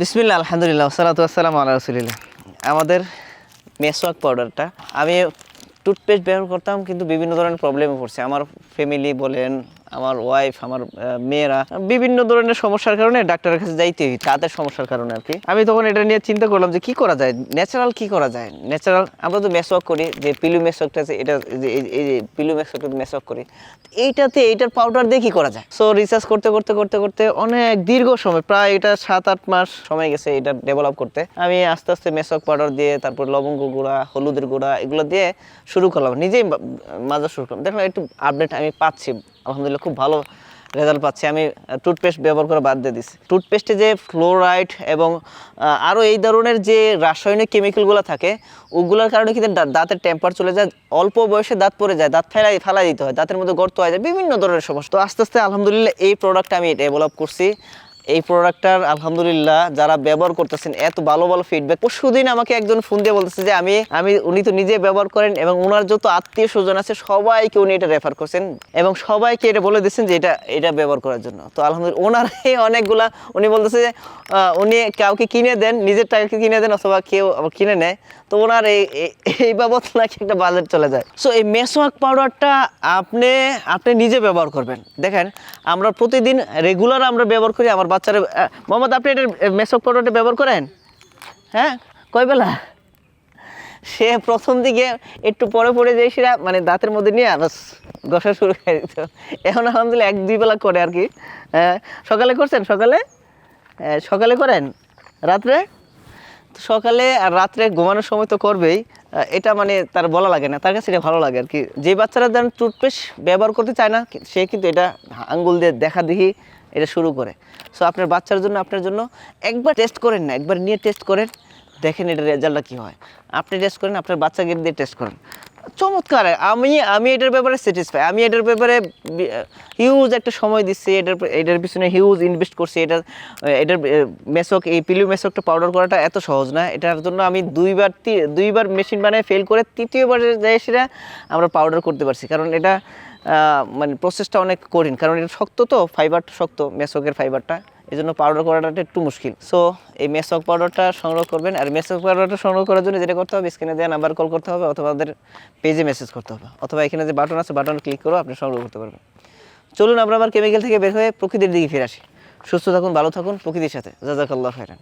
বিসমিল্লা আলহামদুলিল্লাহ সালাতু আসসালাম আল্লাহ রসুলিল্লাহ। আমাদের মেসওয়াক পাউডারটা, আমি টুথপেস্ট ব্যবহার করতাম, কিন্তু বিভিন্ন ধরনের প্রবলেমে পড়ছে। আমার ফ্যামিলি বলেন আমার ওয়াইফ আমার মেয়েরা বিভিন্ন ধরনের সমস্যার কারণে ডাক্তারের কাছে যাইতে হয়, তাদের সমস্যার কারণে আর কি। আমি তখন এটা নিয়ে চিন্তা করলাম যে কি করা যায়? ন্যাচারাল কি করা যায়? ন্যাচারাল আমরা তো মেসওয়াক করি, যে পিলু মেসওয়াকটা আছে, এটা এই- যে পিলু মেসওয়াকটা মেসওয়াক করি, এইটাতে এইটার পাউডার দিয়ে কি করা যায়? সো রিসার্চ করতে করতে করতে করতে অনেক দীর্ঘ সময়, প্রায় এটা সাত, আট মাস সময় গেছে এটা ডেভেলপ করতে। আমি আস্তে আস্তে মেসক পাউডার দিয়ে তারপর লবঙ্গ গুঁড়া, হলুদের গুঁড়া, এগুলো দিয়ে শুরু করলাম, নিজেই মাজা শুরু করলাম। দেখলাম একটু আপডেট আমি পাচ্ছি। আলহামদুলিল্লাহ খুব ভালো রেজাল্ট পাচ্ছি। আমি টুথপেস্ট ব্যবহার করে বাদ দিয়ে দিচ্ছি টুথপেস্টে যে ফ্লোরাইড এবং আরও এই ধরনের যে রাসায়নিক কেমিক্যালগুলো থাকে, ওগুলোর কারণে কিন্তু দাঁতের টেম্পার চলে যায়। অল্প বয়সে দাঁত পড়ে যায়, দাঁত ফেলাই ফেলাই দিতে হয়, দাঁতের মধ্যে গর্ত হয়ে যায়, বিভিন্ন ধরনের সমস্যা। তো আস্তে আস্তে আলহামদুলিল্লাহ এই প্রোডাক্ট আমি ডেভেলপ করছি। এই প্রোডাক্টটার আলহামদুলিল্লাহ, যারা ব্যবহার করতেছেন, এত ভালো ভালো ফিডব্যাক পরশুদিন আমাকে একজন ফোন দিয়ে বলতেছে যে, আমি আমি, উনি তো নিজে ব্যবহার করেন এবং ওনার যত আত্মীয় স্বজন আছে, সবাইকে উনি এটা রেফার করছেন এবং সবাইকে এটা বলে দিচ্ছেন যে, এটা এটা ব্যবহার করার জন্য। তো আলহামদুলিল্লাহ ওনার এই অনেকগুলা, উনি বলতেছে যে উনি কাউকে কিনে দেন, নিজের টাকাকে কিনে দেন অথবা কেউ আবার কিনে নেয়। তো ওনার এই, এই- এই বাবদ নাকি একটা বাজেট চলে যায়। সো এই মেসওয়াক পাউডারটা আপনি আপনি নিজে ব্যবহার করবেন। দেখেন, আমরা প্রতিদিন রেগুলার আমরা ব্যবহার করি, আমার বাচ্চারা মোহাম্মদ আপনি এটা মেসওয়াক পাউডারটা ব্যবহার করেন? হ্যাঁ? কয় বেলা? সে প্রথম দিকে একটু পরে পরে যে সেটা মানে দাঁতের মধ্যে নিয়ে বাস ঘষা শুরু করে দিত। এখন আলহামদুলিল্লাহ এক দুই বেলা করে আর কি হ্যাঁ, সকালে করছেন? সকালে? সকালে করেন? রাত্রে? সকালে আর রাত্রে ঘুমানোর সময় তো করবেই। এটা মানে তার বলা লাগে না তার কাছে এটা ভালো লাগে আর কি যে বাচ্চারা দেন টুথপেস্ট ব্যবহার করতে চায় না সে কিন্তু এটা আঙ্গুল দিয়ে দেখা দেখি এটা শুরু করে। সো আপনার বাচ্চার জন্য, আপনার জন্য একবার টেস্ট করেন না, একবার নিয়ে টেস্ট করেন, দেখেন এটার রেজাল্টটা কী হয়। আপনি টেস্ট করেন, আপনার বাচ্চাকে দিয়ে টেস্ট করেন। চমৎকার! আমি আমি এটার ব্যাপারে স্যাটিসফাই আমি এটার ব্যাপারে হিউজ একটা সময় দিচ্ছি, এটার এটার পিছনে হিউজ ইনভেস্ট করছি, এটা, এটার মেসক, এই পিলিউ মেসকটা পাউডার করাটা এত সহজ না। এটার জন্য আমি দুইবার দুইবার মেশিন বানায় ফেল করে তৃতীয়বার যাই সেটা আমরা পাউডার করতে পারছি। কারণ এটা মানে প্রসেসটা অনেক কঠিন। কারণ এটা শক্ত তো ফাইবারটা শক্ত মেসকের ফাইবারটা এই জন্য পাউডার করাটা একটু মুশকিল। সো এই মেসক পাউডারটা সংগ্রহ করবেন। আর মেসক পাউডারটা সংগ্রহ করার জন্য যেটা করতে হবে স্ক্রিনে দেওয়া নাম্বার কল করতে হবে, অথবা আমাদের পেজে মেসেজ করতে হবে। অথবা এখানে যে বাটন আছে বাটন ক্লিক করে আপনি সংগ্রহ করতে পারবেন। চলুন আমরা আবার কেমিক্যাল থেকে বের হয়ে প্রকৃতির দিকে ফিরে আসি। সুস্থ থাকুন, ভালো থাকুন, প্রকৃতির সাথে। জাজাকাল্লাহ খাইরান